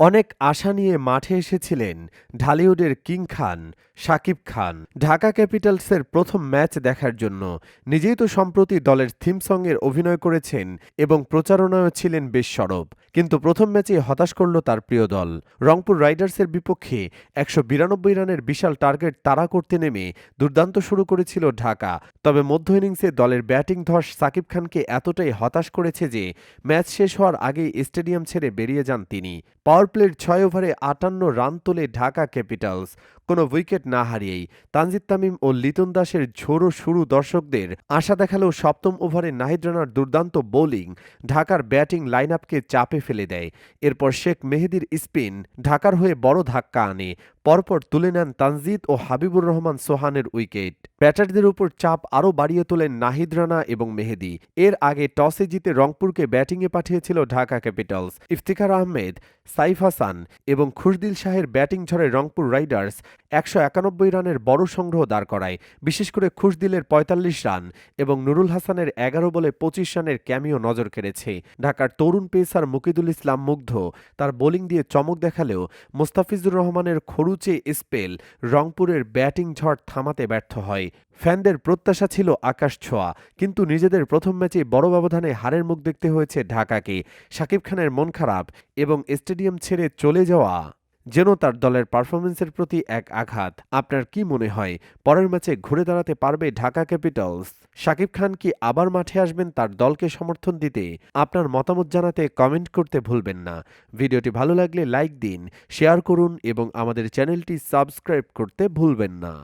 অনেক আশা নিয়ে মাঠে এসেছিলেন ঢালিউডের কিং খান, শাকিব খান। ঢাকা ক্যাপিটালসের প্রথম ম্যাচ দেখার জন্য নিজেই তো সম্প্রতি দলের থিম সঙ্গের অভিনয় করেছেন এবং প্রচারণায়ও ছিলেন বেশ সরব। কিন্তু প্রথম ম্যাচেই হতাশ করল তার প্রিয় দল। রংপুর রাইডার্সের বিপক্ষে একশো বিরানব্বই রানের বিশাল টার্গেট তাড়া করতে নেমে দুর্দান্ত শুরু করেছিল ঢাকা। তবে মধ্য ইনিংসে দলের ব্যাটিং ধস সাকিব খানকে এতটাই হতাশ করেছে যে ম্যাচ শেষ হওয়ার আগেই স্টেডিয়াম ছেড়ে বেরিয়ে যান তিনি। পাওয়ার প্লের ছয় ওভারে আটান্ন রান তোলে ঢাকা ক্যাপিটালস। কোনো উইকেট না হারিয়েই তানজিদ তামিম ও লিটন দাসের ঝোড়ো শুরু দর্শকদের আশা দেখালেও সপ্তম ওভারে নাহিদ রানার দুর্দান্ত বোলিং। ঢাকার ব্যাটিং লাইন আপকে চাপে ফেলে দেয়। এরপর শেখ মেহেদির স্পিন ঢাকার হয়ে বড় ধাক্কা আনে। পরপর তুলে নেন তানজিদ ও হাবিবুর রহমান সোহানের উইকেট। ব্যাটারদের উপর চাপ আরও বাড়িয়ে তোলেন নাহিদ রানা এবং মেহেদি। এর আগে টসে জিতে রংপুরকে ব্যাটিংয়ে পাঠিয়েছিল ঢাকা ক্যাপিটালস। ইফতিখার আহমেদ, সাইফ হাসান এবং খুশদিল শাহের ব্যাটিং ঝড়ে রংপুর রাইডার্স একশো একানব্বই রানের বড় সংগ্রহ দাঁড় করায়। বিশেষ করে খুশদিলের পঁয়তাল্লিশ রান এবং নুরুল হাসানের এগারো বলে পঁচিশ রানের ক্যামিও নজর কেড়েছে। ঢাকার তরুণ পেসার মুকিদুল ইসলাম মুগ্ধ, তার বোলিং দিয়ে চমক দেখালেও মোস্তাফিজুর রহমানের খরুচে স্পেল। রংপুরের ব্যাটিং ঝড় থামাতে ব্যর্থ হয়। ফ্যানদের প্রত্যাশা ছিল আকাশ ছোঁয়া, কিন্তু নিজেদের প্রথম ম্যাচে বড় ব্যবধানে হারের মুখ দেখতে হয়েছে ঢাকাকে। শাকিব খানের মন খারাপ এবং স্টেডিয়াম ছেড়ে চলে যাওয়া যেন তার দলের পারফরমেন্সের প্রতি এক আঘাত। আপনার কি মনে হয়, পরের ম্যাচে ঘুরে দাঁড়াতে পারবে ঢাকা ক্যাপিটালস? শাকিব খান কি আবার মাঠে আসবেন তার দলকে সমর্থন দিতে? আপনার মতামত জানাতে কমেন্ট করতে ভুলবেন না। ভিডিওটি ভালো লাগলে লাইক দিন, শেয়ার করুন এবং আমাদের চ্যানেলটি সাবস্ক্রাইব করতে ভুলবেন না।